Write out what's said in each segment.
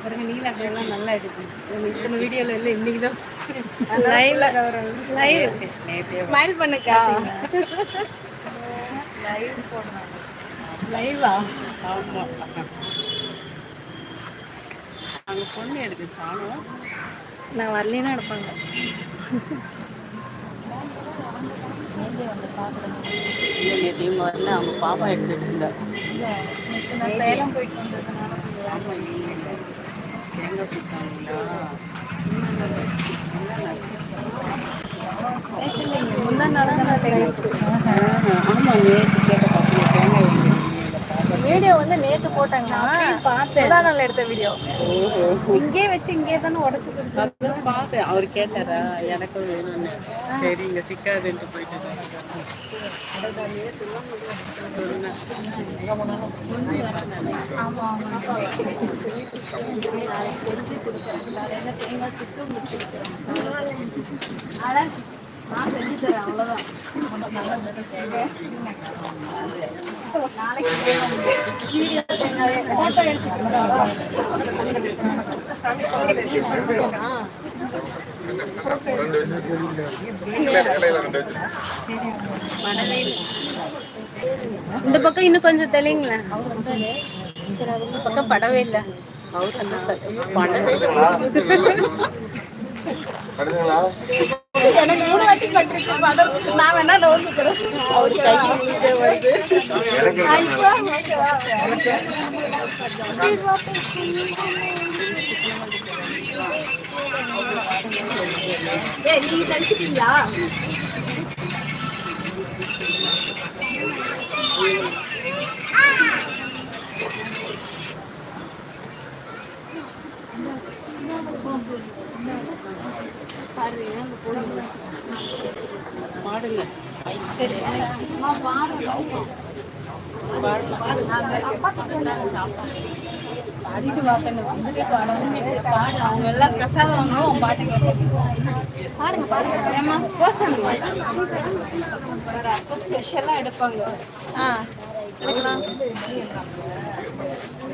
பாருங்க நீலாக்கெல்லாம் நல்லா எடுக்கும் இத்தனை வீடியோல இல்லை இன்னைக்கு தான் லைவ்ல லைவ் ஸ்மைல் பண்ணுக்கா? லைவ் போடணும் லைவா ஆமா. அங்க பொண்ணு எடுக்கு காணும் நான் வரலைன்னா எடுப்பாங்க. நேற்று இவங்க வரல. அவங்க பாப்பா எடுத்துட்டு இருந்தா. நான் சேலம் போயிட்டு வந்ததுனால ஆமாங்க இவங்க தேங்காய் கொடுத்தாங்களா முந்தா நாள் தான் நான் ஆமா நேற்று கேட்ட பசங்க தேங்காய் வாங்கி வீடியோ வந்து நேத்து போட்டாங்கன்னா பார்த்தேன். நாள் எடுத்த வீடியோ. இங்கே வச்சு இங்கே தானே உடச்சு அதான் பார்த்தேன். அவர் கேட்டாரா? எனக்கும் வேணும்னு. சரி இங்க சிக்காதுன்ட்டு போயிட்டு நான் செஞ்சு தரேன் அவ்வளோதான் இந்த பக்கம் இன்னும் கொஞ்சம் தெளிங்களேன் சரி இந்த பக்கம் படவே இல்லை. அவர் படவே எனக்கு மூணு வாட்டி பட்டிருக்கு படம் நான் வேணா நோண்டுக்கிறேன் அவர் வருது. நீங்க தரிசிட்டீங்களா பாடுங்க. சரி. பாடிட்டு பாடணும். பாடு. அவங்க எல்லாம் பிரசாதம் வாங்கணும் பாட்டு பாடுங்க பாடுங்க. ஏம்மா? பர்சன் அப்போ ஸ்பெஷலாக எடுப்பாங்க. ஆ. எடுக்கலாம்.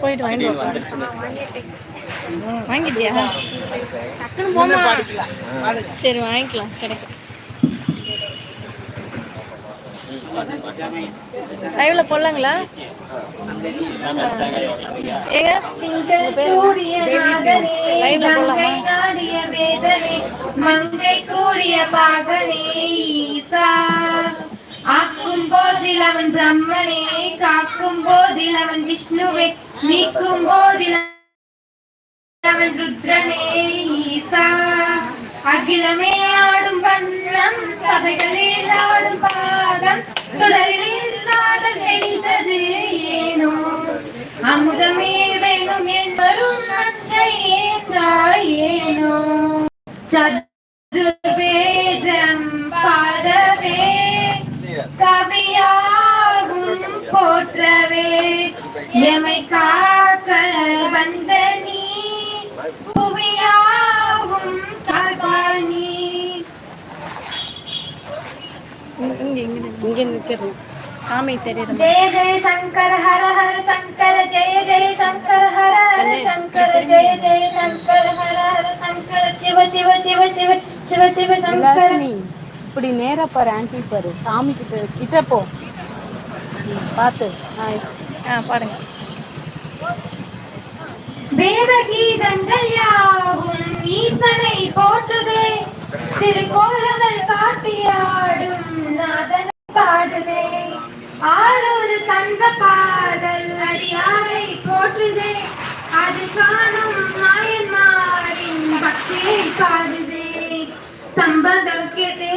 போயிட்டு வாங்கிட்டு வா. வாங்கிட்டியா? டக்குனு போமா சரி வாங்கிக்கலாம். கிடைக்கும். லைவ்ல போடலாங்களா? ஏங்க லைவ்ல போடலாமா மங்கை கூடிய பாகனே ஈசா. போதில் அவன் பிரம்மனே காக்கும் போதில் அவன் விஷ்ணுவே நீக்கும் போதில் அவன் ருத்ரனே ஈசா. அகிலமே ஆடும் வண்ணம் சபைகளில் ஆடும் பாதம் சுடலில் நாட செய்தது ஏனோ. அமுதமே வேணும் என்பரும் நஞ்சை ஏற்றாய் ஏனோ. எமை காக்க வந்த நீ புவியாகும் காப்பானி இங்க நிக்கிறது சாமி தெரியுது ஜெய ஜெய சங்கர ஹர ஹர சங்கர ஜெய ஜெய சங்கர ஹர ஹர சங்கர ஜெய ஜெய சங்கர ஹர ஹர சங்கர சிவ சிவ சிவ சிவ சிவ சிவ சங்கர இப்படி நேரா பாரு ஆன்டி பாரு சாமி கிட்ட கிட்ட போ ம், பார்த்து ஆ பாடுங்க வேத கீதங்கள் யாவும் ஈசனை போற்றுதே. திருக்கோலங்கள் காட்டியாடும் நாதன் பாடுதே. ஆடொரு தந்த பாடல் அடியாரை போற்றுதே. அது காணும் நாயன்மாரின் பக்தியை பாடுதே சம்பந்தம் சம்பதம் கேட்டு